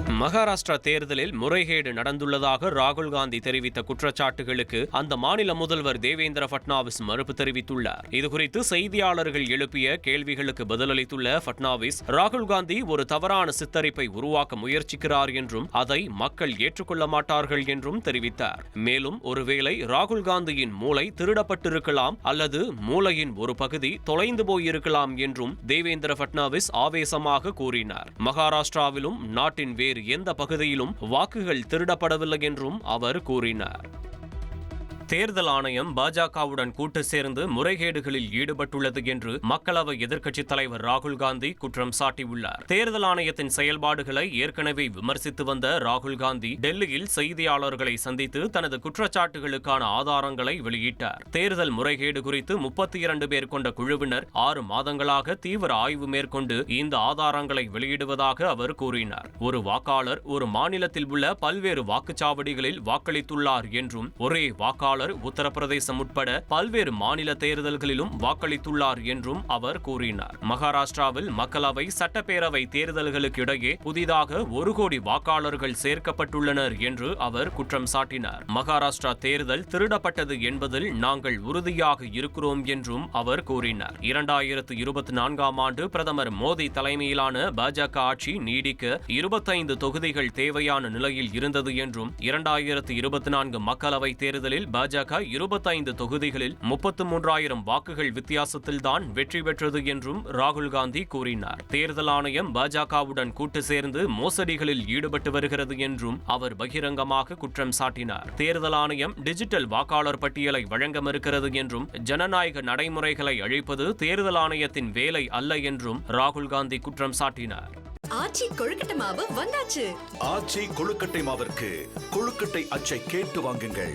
மகாராஷ்டிரா தேர்தலில் முறைகேடு நடந்துள்ளதாக ராகுல் காந்தி தெரிவித்த குற்றச்சாட்டுகளுக்கு அந்த மாநில முதல்வர் தேவேந்திர பட்னாவிஸ் மறுப்பு தெரிவித்துள்ளார். இதுகுறித்து செய்தியாளர்கள் எழுப்பிய கேள்விகளுக்கு பதிலளித்துள்ள பட்னாவிஸ் ராகுல் காந்தி ஒரு தவறான சித்தரிப்பை உருவாக்க முயற்சிக்கிறார் என்றும் அதை மக்கள் ஏற்றுக்கொள்ள மாட்டார்கள் என்றும் தெரிவித்தார். மேலும் ஒருவேளை ராகுல் காந்தியின் மூளை திருடப்பட்டிருக்கலாம் அல்லது மூளையின் ஒரு பகுதி தொலைந்து போயிருக்கலாம் என்றும் தேவேந்திர பட்னாவிஸ் ஆவேசமாக கூறினார். மகாராஷ்டிராவிலும் நாட்டின் வேறு எந்த பகுதியிலும் வாக்குகள் திருடப்படவில்லை என்றும் அவர் கூறினார். தேர்தல் ஆணையம் பாஜகவுடன் கூட்டு சேர்ந்து முறைகேடுகளில் ஈடுபட்டுள்ளது என்று மக்களவை எதிர்க்கட்சித் தலைவர் ராகுல் காந்தி குற்றம் சாட்டியுள்ளார். தேர்தல் ஆணையத்தின் செயல்பாடுகளை ஏற்கனவே விமர்சித்து வந்த ராகுல் காந்தி டெல்லியில் செய்தியாளர்களை சந்தித்து தனது குற்றச்சாட்டுகளுக்கான ஆதாரங்களை வெளியிட்டார். தேர்தல் முறைகேடு குறித்து முப்பத்தி இரண்டு பேர் கொண்ட குழுவினர் ஆறு மாதங்களாக தீவிர ஆய்வு மேற்கொண்டு இந்த ஆதாரங்களை வெளியிடுவதாக அவர் கூறினார். ஒரு வாக்காளர் ஒரு மாநிலத்தில் உள்ள பல்வேறு வாக்குச்சாவடிகளில் வாக்களித்துள்ளார் என்றும் ஒரே வாக்காளர் உத்தரப்பிரதேசம் உட்பட பல்வேறு மாநில தேர்தல்களிலும் வாக்களித்துள்ளார் என்றும் அவர் கூறினார். மகாராஷ்டிராவில் மக்களவை சட்டப்பேரவை தேர்தல்களுக்கு இடையே புதிதாக ஒரு கோடி வாக்காளர்கள் சேர்க்கப்பட்டுள்ளனர் என்று அவர் குற்றம் சாட்டினார். மகாராஷ்டிரா தேர்தல் திருடப்பட்டது என்பதில் நாங்கள் உறுதியாக இருக்கிறோம் என்றும் அவர் கூறினார். இரண்டாயிரத்து இருபத்தி நான்காம் ஆண்டு பிரதமர் மோடி தலைமையிலான பாஜக ஆட்சி நீடிக்க இருபத்தைந்து தொகுதிகள் தேவையான நிலையில் இருந்தது என்றும் இரண்டாயிரத்து இருபத்தி நான்கு மக்களவை தேர்தலில் பாஜக இருபத்தைந்து தொகுதிகளில் முப்பத்து மூன்றாயிரம் வாக்குகள் வித்தியாசத்தில்தான் வெற்றி பெற்றது என்றும் ராகுல் காந்தி கூறினார். தேர்தல் ஆணையம் பாஜகவுடன் கூட்டு சேர்ந்து மோசடிகளில் ஈடுபட்டு வருகிறது என்றும் அவர் பகிரங்கமாக குற்றம் சாட்டினார். தேர்தல் ஆணையம் டிஜிட்டல் வாக்காளர் பட்டியலை வழங்க மறுக்கிறது என்றும் ஜனநாயக நடைமுறைகளை அழிப்பது தேர்தல் ஆணையத்தின் வேலை அல்ல என்றும் ராகுல் காந்தி குற்றம் சாட்டினார். ஆச்சி கொழுக்கட்டை மாவு வந்தாச்சு. ஆச்சி கொழுக்கட்டை மாவிற்கு கொழுக்கட்டை அச்சை கேட்டு வாங்குங்கள்.